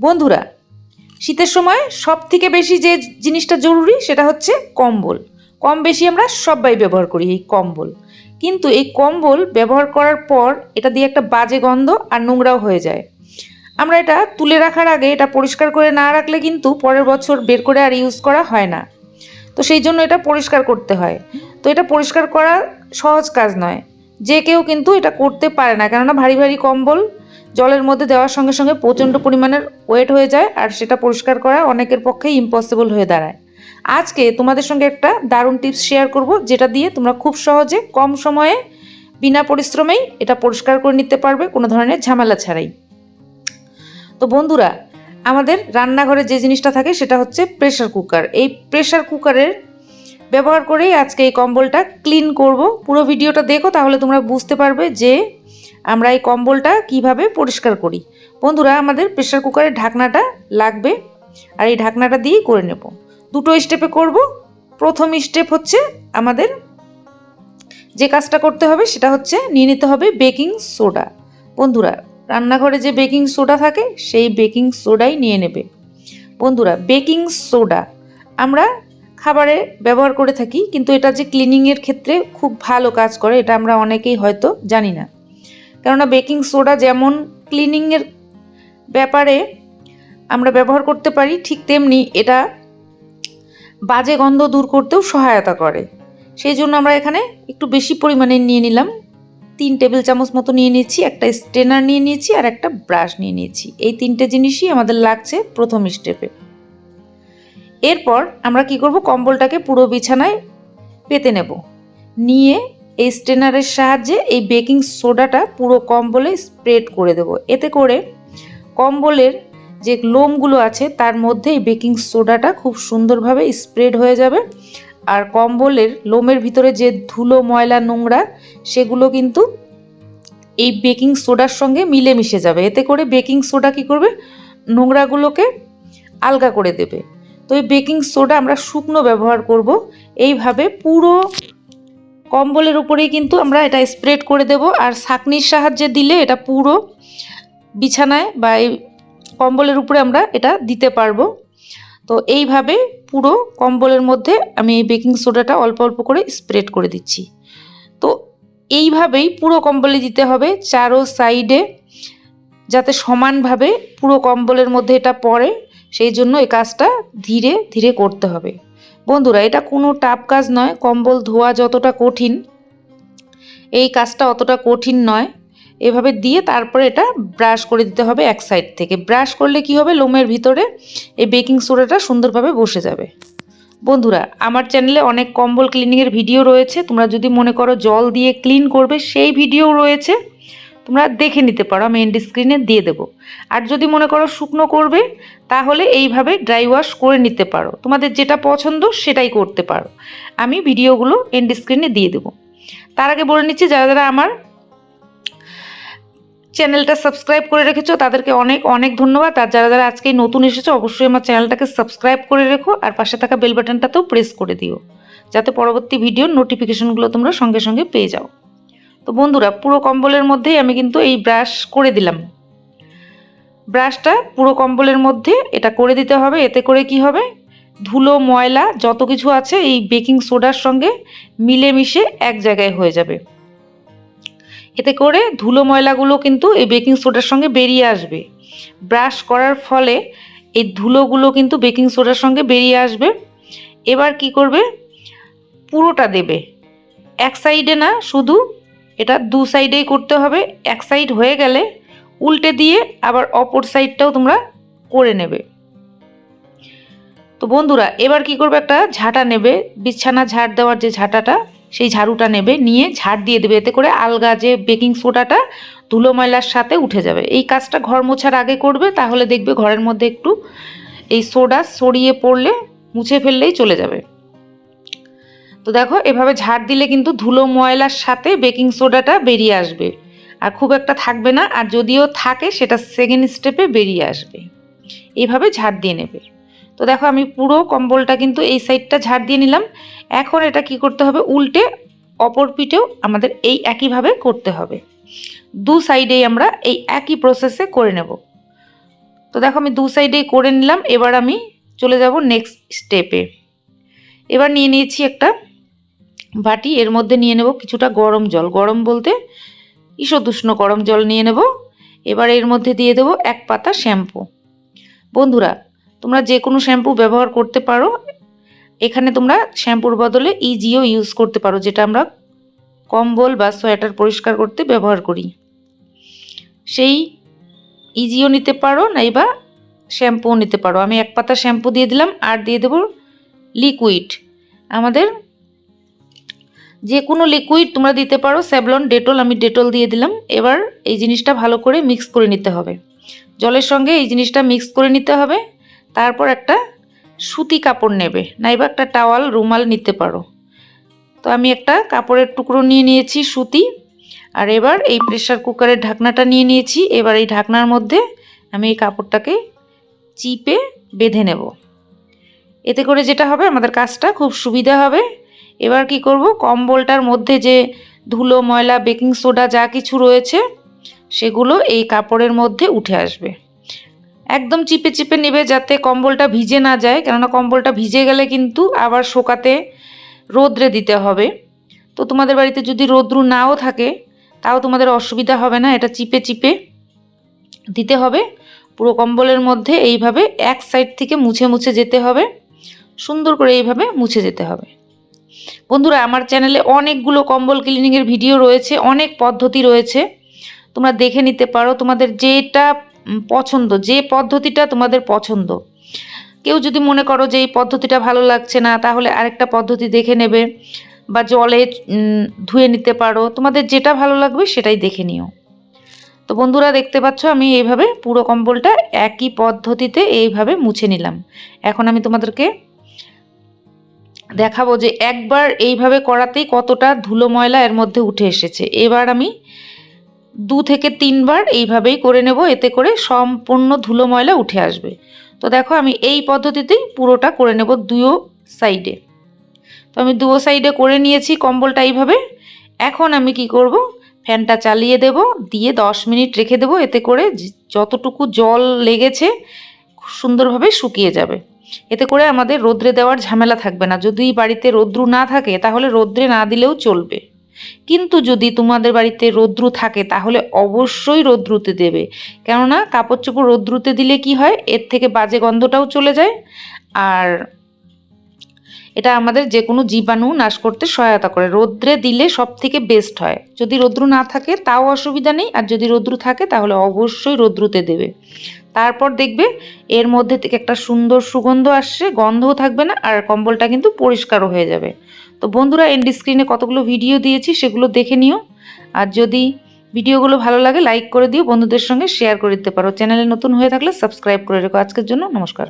বন্ধুরা, শীতের সময় সব থেকে বেশি যে জিনিসটা জরুরি সেটা হচ্ছে কম্বল। কম বেশি আমরা সবাই ব্যবহার করি এই কম্বল। কিন্তু এই কম্বল ব্যবহার করার পর এটা দিয়ে একটা বাজে গন্ধ আর নোংরাও হয়ে যায়। আমরা এটা তুলে রাখার আগে এটা পরিষ্কার করে না রাখলে কিন্তু পরের বছর বের করে আর ইউজ করা হয় না। তো সেই জন্য এটা পরিষ্কার করতে হয়। তো এটা পরিষ্কার করা সহজ কাজ নয়। যে কেউ কিন্তু এটা করতে পারে না। কেননা ভারী ভারী কম্বল জলের মধ্যে দেওয়ার সঙ্গে সঙ্গে প্রচণ্ড পরিমাণের ওয়েট হয়ে যায় আর সেটা পরিষ্কার করা অনেকের পক্ষেই ইম্পসিবল হয়ে দাঁড়ায়। আজকে তোমাদের সঙ্গে একটা দারুণ টিপস শেয়ার করব, যেটা দিয়ে তোমরা খুব সহজে কম সময়ে, বিনা পরিশ্রমেই এটা পরিষ্কার করে নিতে পারবে কোনো ধরনের ঝামেলা ছাড়াই। তো বন্ধুরা, আমাদের রান্নাঘরে যে জিনিসটা থাকে সেটা হচ্ছে প্রেশার কুকার এই প্রেশার কুকারের ব্যবহার করেই আজকে এই কম্বলটা ক্লিন করব। পুরো ভিডিওটা দেখো, তাহলে তোমরা বুঝতে পারবে যে আমরা এই কম্বলটা কীভাবে পরিষ্কার করি? বন্ধুরা, আমাদের প্রেশার কুকারের ঢাকনাটা লাগবে আর এই ঢাকনাটা দিয়েই করে নেব। দুটো স্টেপে করব। প্রথম স্টেপ হচ্ছে আমাদের যে কাজটা করতে হবে সেটা হচ্ছে নিয়ে নিতে হবে বেকিং সোডা বন্ধুরা, রান্নাঘরে যে বেকিং সোডা থাকে সেই বেকিং সোডাই নিয়ে নেবে। বন্ধুরা বেকিং সোডা আমরা খাবারে ব্যবহার করে থাকি, কিন্তু এটা যে ক্লিনিংয়ের ক্ষেত্রে খুব ভালো কাজ করে, এটা আমরা অনেকেই হয়তো জানি না। কেননা বেকিং সোডা যেমন ক্লিনিংয়ের ব্যাপারে আমরা ব্যবহার করতে পারি, ঠিক তেমনি এটা বাজে গন্ধ দূর করতেও সহায়তা করে। সেই জন্য আমরা এখানে একটু বেশি পরিমাণে নিয়ে নিলাম। তিন টেবিল চামচ মতো নিয়ে নিয়েছি, একটা স্ট্রেনার নিয়ে নিয়েছি আর একটা ব্রাশ নিয়ে নিয়েছি। এই তিনটে জিনিসই আমাদের লাগছে প্রথম স্টেপে। এরপর আমরা কি করব? কম্বলটাকে পুরো বিছানায় পেতে নেব। নিয়ে এই স্ট্রেনারের সাহায্যে এই বেকিং সোডাটা পুরো কম্বলে স্প্রেড করে দেব। এতে করে কম্বলের যে লোমগুলো আছে, তার মধ্যে এই বেকিং সোডাটা খুব সুন্দরভাবে স্প্রেড হয়ে যাবে। আর কম্বলের লোমের ভিতরে যে ধুলো, ময়লা, নোংরা, সেগুলো কিন্তু এই বেকিং সোডার সঙ্গে মিলে মিশে যাবে। এতে করে বেকিং সোডা কি করবে? নোংরাগুলোকে আলগা করে দেবে। তো এই বেকিং সোডা আমরা শুকনো ব্যবহার করব। এইভাবে পুরো কম্বলের উপরেই কিন্তু আমরা এটা স্প্রেড করে দেব। আর ছাঁকনির সাহায্যে দিলে এটা পুরো বিছানায় বা এই কম্বলের উপরে আমরা এটা দিতে পারব। তো এইভাবে পুরো কম্বলের মধ্যে আমি এই বেকিং সোডাটা অল্প অল্প করে স্প্রেড করে দিচ্ছি। তো এইভাবেই পুরো কম্বলে দিতে হবে চারো সাইডে যাতে সমানভাবে পুরো কম্বলের মধ্যে এটা পড়ে। সেই জন্য এই কাজটা ধীরে ধীরে করতে হবে। বন্ধুরা, এটা কোনো টাপ কাজ নয়। কম্বল ধোয়া যতটা কঠিন, এই কাজটা অতটা কঠিন নয়। এভাবে দিয়ে তারপরে এটা ব্রাশ করে দিতে হবে এক সাইড থেকে। ব্রাশ করলে কি হবে? লোমের ভিতরে এই বেকিং সোডাটা সুন্দরভাবে বসে যাবে। বন্ধুরা, আমার চ্যানেলে অনেক কম্বল ক্লিনিংয়ের ভিডিও রয়েছে। তোমরা যদি মনে করো জল দিয়ে ক্লিন করবে, সেই ভিডিও রয়েছে। তোমরা দেখে নিতে পারো, আমি এন্ড স্ক্রিনে দিয়ে দেবো। আর যদি মনে করো শুকনো করবে, তাহলে এইভাবে ড্রাই ওয়াশ করে নিতে পারো। তোমাদের যেটা পছন্দ সেটাই করতে পারো। আমি ভিডিওগুলো এন্ড স্ক্রিনে দিয়ে দেবো। তার আগে বলে নিচ্ছি, যারা যারা আমার চ্যানেলটা সাবস্ক্রাইব করে রেখেছো, তাদেরকে অনেক অনেক ধন্যবাদ। আর যারা যারা আজকেই নতুন এসেছ, অবশ্যই আমার চ্যানেলটাকে সাবস্ক্রাইব করে রেখো। আর পাশে থাকা বেল বাটনটাতেও প্রেস করে দিও, যাতে পরবর্তী ভিডিওর নোটিফিকেশনগুলো তোমরা সঙ্গে সঙ্গে পেয়ে যাও। তো বন্ধুরা, পুরো কম্বলের মধ্যেই আমি কিন্তু এই ব্রাশ করে দিলাম। ব্রাশটা পুরো কম্বলের মধ্যে এটা করে দিতে হবে। এতে করে কি হবে? ধুলো, ময়লা, যত কিছু আছে এই বেকিং সোডার সঙ্গে মিলেমিশে এক জায়গায় হয়ে যাবে। এতে করে ধুলো, ময়লাগুলো কিন্তু এই বেকিং সোডার সঙ্গে বেরিয়ে আসবে। ব্রাশ করার ফলে এই ধুলোগুলো কিন্তু বেকিং সোডার সঙ্গে বেরিয়ে আসবে। এবার কি করবে? পুরোটা দেবে। এক সাইডে না, শুধু এটা দু সাইডেই করতে হবে, এক সাইড হয়ে গেলে উল্টে দিয়ে আবার অপর সাইডটাও তোমরা করে নেবে। তো বন্ধুরা, এবার কি করবে একটা ঝাঁটা নেবে, বিছানা ঝাড় দেওয়ার যে ঝাঁটাটা, সেই ঝাড়ুটা নেবে, নিয়ে ঝাড় দিয়ে দেবে, এতে করে আলগা যে বেকিং সোডাটা ধুলো ময়লার সাথে উঠে যাবে। এই কাজটা ঘর মোছার আগে করবে, তাহলে দেখবে ঘরের মধ্যে একটু এই সোডা সরিয়ে পড়লে, মুছে ফেললেই চলে যাবে। তো দেখো, এভাবে ঝাড় দিলে কিন্তু ধুলো ময়লার সাথে বেকিং সোডাটা বেরিয়ে আসবে। আর খুব একটা থাকবে না, আর যদিও থাকে, সেটা সেকেন্ড স্টেপে বেরিয়ে আসবে। এভাবে ঝাড় দিয়ে নেবে। তো দেখো, আমি পুরো কম্বলটা কিন্তু এই সাইডটা ঝাড় দিয়ে নিলাম। এখন এটা কি করতে হবে? উল্টে অপর পিঠেও আমাদের এই একইভাবে করতে হবে। দু সাইডেই আমরা এই একই প্রসেসে করে নেব। তো দেখো, আমি দু সাইডেই করে নিলাম। এবার আমি চলে যাব নেক্সট স্টেপে এবার নিয়ে নিয়েছি একটা বাটি, এর মধ্যে নিয়ে নেব কিছুটা গরম জল। গরম বলতে ঈষদুষ্ণ গরম জল নিয়ে নেব। এবার এর মধ্যে দিয়ে দেবো এক পাতা শ্যাম্পু। বন্ধুরা, তোমরা যে কোনো শ্যাম্পু ব্যবহার করতে পারো। এখানে তোমরা শ্যাম্পুর বদলে ইজিও ইউজ করতে পারো, যেটা আমরা কম্বল বা সোয়েটার পরিষ্কার করতে ব্যবহার করি। সেই ইজিও নিতে পারো, নাইবা শ্যাম্পুও নিতে পারো। আমি এক পাতা শ্যাম্পু দিয়ে দিলাম, আর দিয়ে দেবো লিকুইড আমাদের যে কোনো লিকুইড তোমরা দিতে পারো স্যাভলন ডেটল আমি ডেটল দিয়ে দিলাম। এবার এই জিনিসটা ভালো করে মিক্স করে নিতে হবে। জলের সঙ্গে এই জিনিসটা মিক্স করে নিতে হবে। তারপর একটা সুতি কাপড় নেবে, নাইবা একটা টাওয়াল রুমাল নিতে পারো। তো আমি একটা কাপড়ের টুকরো নিয়ে নিয়েছি সুতি। আর এবার এই প্রেশার কুকারের ঢাকনাটা নিয়ে নিয়েছি। এবার এই ঢাকনার মধ্যে আমি এই কাপড়টাকে চিপে বেঁধে নেব। এতে করে যেটা হবে, আমাদের কাজটা খুব সুবিধা হবে। এবার কি করব? কম্বলটার মধ্যে যে ধুলো, ময়লা, বেকিং সোডা যা কিছু রয়েছে, সেগুলো এই কাপড়ের মধ্যে উঠে আসবে। একদম চিপে চিপে নেবে যাতে কম্বলটা ভিজে না যায়, কেননা কম্বলটা ভিজে গেলে কিন্তু আবার শোকাতে রোদ্রে দিতে হবে। তো তোমাদের বাড়িতে যদি রোদ্রু নাও থাকে, তাও তোমাদের অসুবিধা হবে না, এটা চিপে চিপে দিতে হবে। পুরো কম্বলের মধ্যে এইভাবে এক সাইড থেকে মুছে মুছে যেতে হবে। সুন্দর করে এইভাবে মুছে যেতে হবে। বন্ধুরা, আমার চ্যানেলে অনেকগুলো কম্বল ক্লিনিংয়ের ভিডিও রয়েছে, অনেক পদ্ধতি রয়েছে। তোমরা দেখে নিতে পারো তোমাদের যেটা পছন্দ, যে পদ্ধতিটা তোমাদের পছন্দ। কেউ যদি মনে করো যে এই পদ্ধতিটা ভালো লাগছে না, তাহলে আরেকটা পদ্ধতি দেখে নেবে বা জলে ধুয়ে নিতে পারো। তোমাদের যেটা ভালো লাগবে সেটাই দেখে নিও। তো বন্ধুরা, দেখতে পাচ্ছ আমি এইভাবে পুরো কম্বলটা একই পদ্ধতিতে এইভাবে মুছে নিলাম। এখন আমি তোমাদেরকে দেখাবো যে একবার এইভাবে করাতেই কতটা ধুলো ময়লা এর মধ্যে উঠে এসেছে। এবার আমি দু থেকে তিনবার এইভাবেই করে নেব, এতে করে সম্পূর্ণ ধুলো ময়লা উঠে আসবে। তো দেখো আমি এই পদ্ধতিতেই পুরোটা করে নেব দুয়ো সাইডে। তো আমি দুয়ো সাইডে করে নিয়েছি কম্বলটা এইভাবে। এখন আমি কি করব? ফ্যানটা চালিয়ে দেব, দিয়ে দশ মিনিট রেখে দেব, এতে করে যতটুকু জল লেগেছে সুন্দরভাবে শুকিয়ে যাবে। এতে করে আমাদের রোদ্রে দেওয়ার ঝামেলা থাকবে না। যদি বাড়িতে রোদ্রু না থাকে, তাহলে রোদ্রে না দিলেও চলবে। কিন্তু যদি তোমাদের বাড়িতে রোদ্রু থাকে, তাহলে অবশ্যই রোদ্রুতে দেবে। কেননা কাপড় চোপড় রোদ্রুতে দিলে কি হয়? এর থেকে বাজে গন্ধটাও চলে যায়। আর এটা আমাদের যে কোনো জীবাণু নাশ করতে সহায়তা করে। রোদ্রে দিলে সব থেকে বেস্ট হয়। যদি রোদ্রু না থাকে, তাও অসুবিধা নেই। আর যদি রোদ্রু থাকে, তাহলে অবশ্যই রোদ্রুতে দেবে। তারপর দেখবে এর মধ্যে থেকে একটা সুন্দর সুগন্ধ আসছে, গন্ধও থাকবে না আর কম্বলটা কিন্তু পরিষ্কারও হয়ে যাবে। তো বন্ধুরা এন্ডি স্ক্রিনে কতগুলো ভিডিও দিয়েছি সেগুলো দেখে নিও। আর যদি ভিডিওগুলো ভালো লাগে লাইক করে দিও, বন্ধুদের সঙ্গে শেয়ার করে দিতে পারো। চ্যানেলে নতুন হয়ে থাকলে সাবস্ক্রাইব করে রেখো। আজকের জন্য নমস্কার।